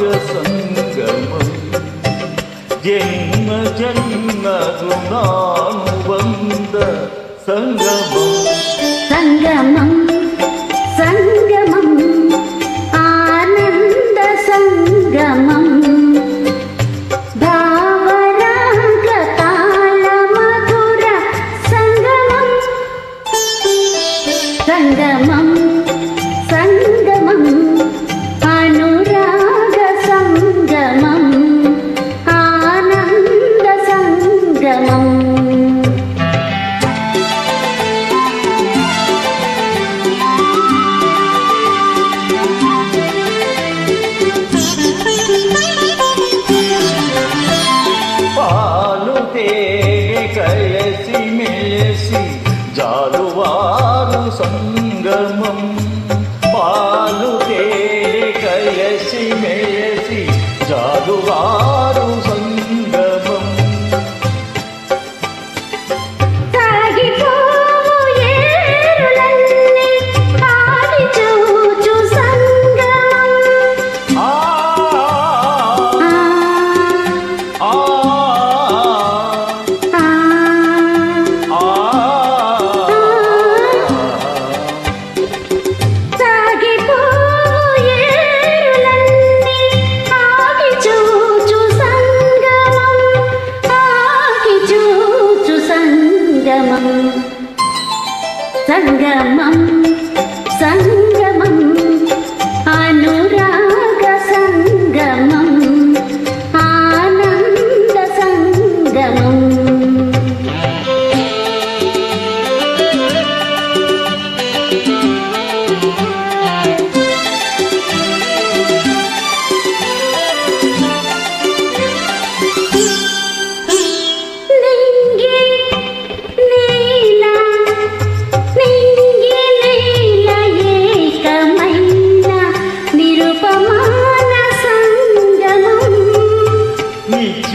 సంగమం జన్మ జన్మ గుణానుబంధ సంగమం. సంగమం సంగమం సంగ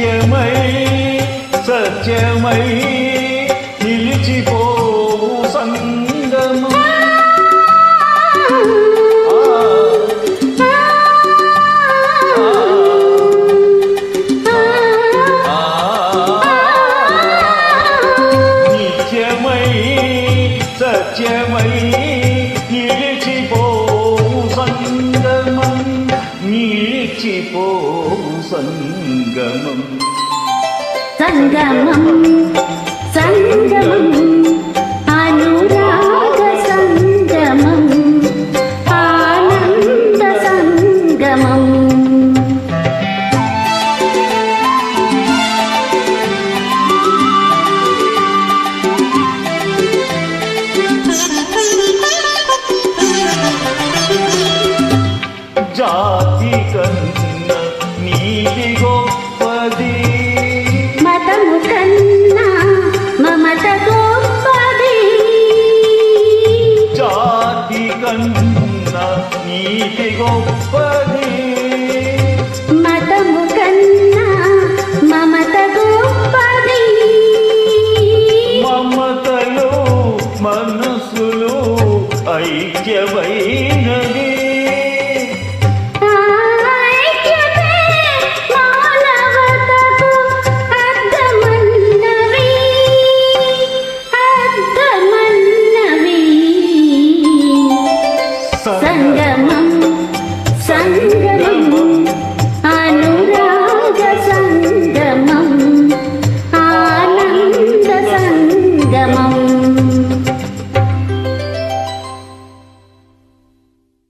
నిత్యమై సత్యమై నిలిచిపోవు సంగము నిత్యమై సత్యమై నిలిచిపో సంగమం. సంగమం వైద్యమైన